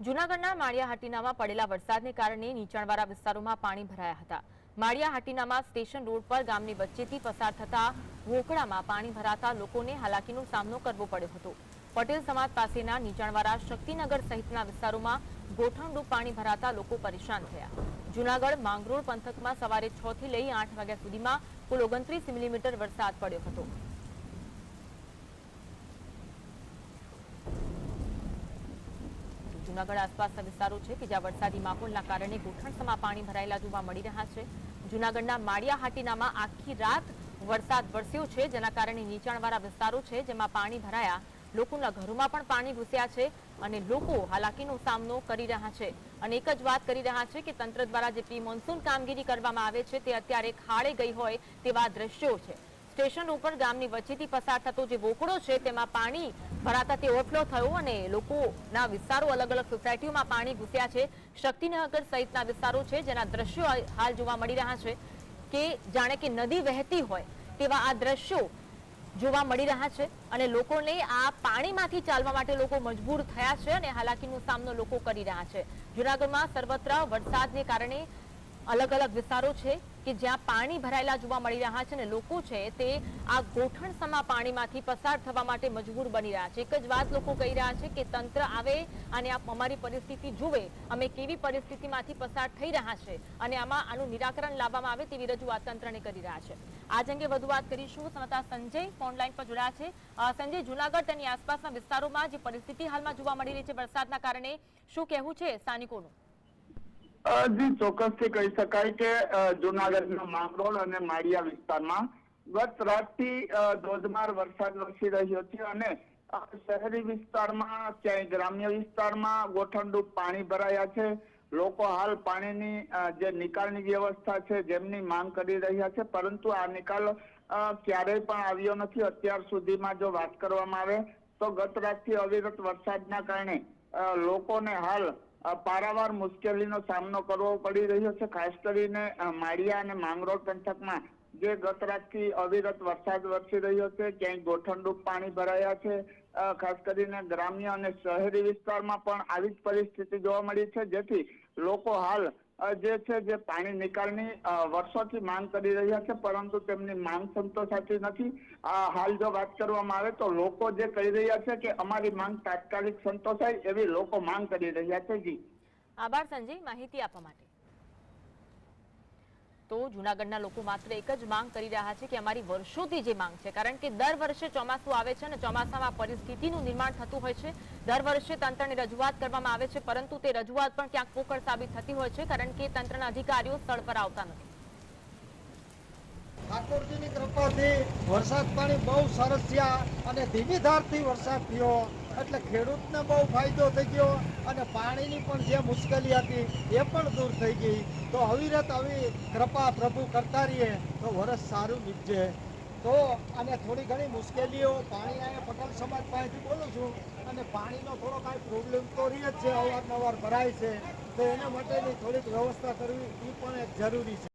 જૂનાગઢના માળિયા હાટીનામાં પડેલા વરસાદને કારણે નીચાણવાળા વિસ્તારોમાં પાણી ભરાયા હતા. માળિયા હાટીનામાં સ્ટેશન રોડ પર ગામની વચ્ચેથી પસાર થતા વોકળામાં પાણી ભરાતા લોકોને હાલાકીનો સામનો કરવો પડ્યો હતો. પટેલ સમાજ પાસેના નીચાણવાળા શક્તિનગર સહિતના વિસ્તારોમાં ગોઠણરૂપ પાણી ભરાતા લોકો પરેશાન થયા. જૂનાગઢ માંગરોળ પંથકમાં સવારે છ થી લઈ આઠ વાગ્યા સુધીમાં કુલ ઓગણત્રીસ મિલીમીટર વરસાદ પડ્યો હતો. જૂનાગઢ આસપાસના વિસ્તારો છે કે જ્યાં વરસાદી માહોલના કારણે ગોઠણસમાં પાણી ભરાયેલા જોવા મળી રહ્યા છે. જૂનાગઢના માળિયા હાટીનામાં આખી રાત વરસાદ વરસ્યો છે, જેના કારણે નીચાણવાળા વિસ્તારો છે જેમાં પાણી ભરાયા. લોકોના ઘરોમાં પણ પાણી ઘૂસ્યા છે અને લોકો હાલાકીનો સામનો કરી રહ્યા છે. અને એક જ વાત કરી રહ્યા છે કે તંત્ર દ્વારા જે પ્રી મોન્સૂન કામગીરી કરવામાં આવે છે તે અત્યારે ખાડે ગઈ હોય તેવા દ્રશ્યો છે. સ્ટેશન ઉપર ગામની વચ્ચેથી પસાર થતો જે વોકડો છે, તેમાં પાણી ભરાતા તે ઓવરફ્લો થયો અને લોકોના વિસ્તારો અલગ અલગ સોસાયટીઓમાં પાણી ઘૂસ્યા છે. શક્તિનગર સહિતના વિસ્તારો છે, જેના દ્રશ્યો હાલ જોવા મળી રહ્યા છે કે જાણે કે નદી વહેતી હોય તેવા આ દ્રશ્યો જોવા મળી રહ્યા છે અને લોકોને આ પાણીમાંથી ચાલવા માટે લોકો મજબૂર થયા છે અને હાલાકીનો સામનો લોકો કરી રહ્યા છે. જુનાગઢમાં સર્વત્ર વરસાદને કારણે અલગ અલગ વિસ્તારો છે કે જ્યાં પાણી ભરાયેલા જોવા મળી રહ્યા છે અને લોકો છે તે આ ગોઠણસમા પાણીમાંથી પસાર થવા માટે મજબૂર બની રહ્યા છે. એક જ વાત લોકો કહી રહ્યા છે કે તંત્ર આવે અને આ અમારી પરિસ્થિતિ જુએ, અમે કેવી પરિસ્થિતિમાંથી પસાર થઈ રહ્યા છે અને આમાં આનું નિરાકરણ લાવવામાં આવે તેવી રજૂઆત તંત્રને કરી રહ્યા છે. આજ અંગે વધુ વાત કરીશું. સંવાદદાતા સંજય ફોનલાઈન પર જોડાયા છે. સંજય, જુનાગઢ તેની આસપાસના વિસ્તારોમાં જે પરિસ્થિતિ હાલમાં જોવા મળી રહી છે વરસાદના કારણે શું કહેવું છે? સ્થાનિકોનું. જી ચોક્કસથી કહી શકાય કે જુનાગઢના માંગરોળ અને માળિયા વિસ્તારમાં ગત રાતથી ધોધમાર વરસાદ વરસી રહ્યો છે અને શહેરી વિસ્તારમાં ક્યાંય ગ્રામ્ય વિસ્તારમાં ગોઠણરૂપ પાણી ભરાયા છે. લોકો હાલ પાણીની જે નિકાલની વ્યવસ્થા છે જેમની માંગ કરી રહ્યા છે. પરંતુ આ નિકાલ ક્યારેય પણ આવ્યો નથી. અત્યાર સુધીમાં જો વાત કરવામાં આવે, તો ગત રાતથી અવિરત વરસાદના કારણે લોકોને હાલ પારાવાર મુશ્કેલીનો સામનો કરવો પડી રહ્યો છે. ખાસ કરીને માળિયા અને માંગરોળ પંથકમાં જે ગત રાતથી અવિરત વરસાદ વરસી રહ્યો છે. ક્યાંય ગોઠણરૂપ પાણી ભરાયા છે. ખાસ કરીને ગ્રામ્ય અને શહેરી વિસ્તારમાં પણ આવી જ પરિસ્થિતિ જોવા મળી છે. જેથી લોકો હાલ જે છે જે પાણી નિકાલની વર્ષોથી માંગ કરી રહ્યા છે, પરંતુ તેમની માંગ સંતોષાતી નથી. હાલ જો વાત કરવામાં આવે તો લોકો જે કહી રહ્યા છે કે અમારી માંગ તાત્કાલિક સંતોષાય એવી લોકો માંગ કરી રહ્યા છે. જી. આભાર સંજય. માહિતી આપવા માટે. તો જૂનાગઢના લોકો માત્ર એક જ માંગ કરી રહ્યા છે કે અમારી વર્ષોથી જે માંગ છે, કારણ કે દર વર્ષે ચોમાસું આવે છે અને ચોમાસામાં પરિસ્થિતિનું નિર્માણ થતું હોય છે. દર વર્ષે તંત્રને રજૂઆત કરવામાં આવે છે, પરંતુ તે રજૂઆત પણ ક્યાંક પોકળ સાબિત થતી હોય છે, કારણ કે તંત્રના અધિકારીઓ સ્થળ પર આવતા નથી. ઠાકોરજીની કૃપાથી વરસાદ પાણી બહુ સરસ થયા અને ધીમી ધારથી વરસાદ થયો. એટલે ખેડૂતને બહુ ફાયદો થઈ ગયો અને પાણીની પણ જે મુશ્કેલી હતી એ પણ દૂર થઈ ગઈ. તો અવિરત આવી કૃપા પ્રભુ કરતા રહીએ તો વરસ સારું નીપજે. તો અને થોડી ઘણી મુશ્કેલીઓ પાણી અહીંયા પટેલ સમાજ પાસેથી બોલું છું. અને પાણીનો થોડો કાંઈ પ્રોબ્લેમ તો રહે જ છે, અવારનવાર ભરાય છે. તો એના માટેની થોડીક વ્યવસ્થા કરવી એ પણ એક જરૂરી છે.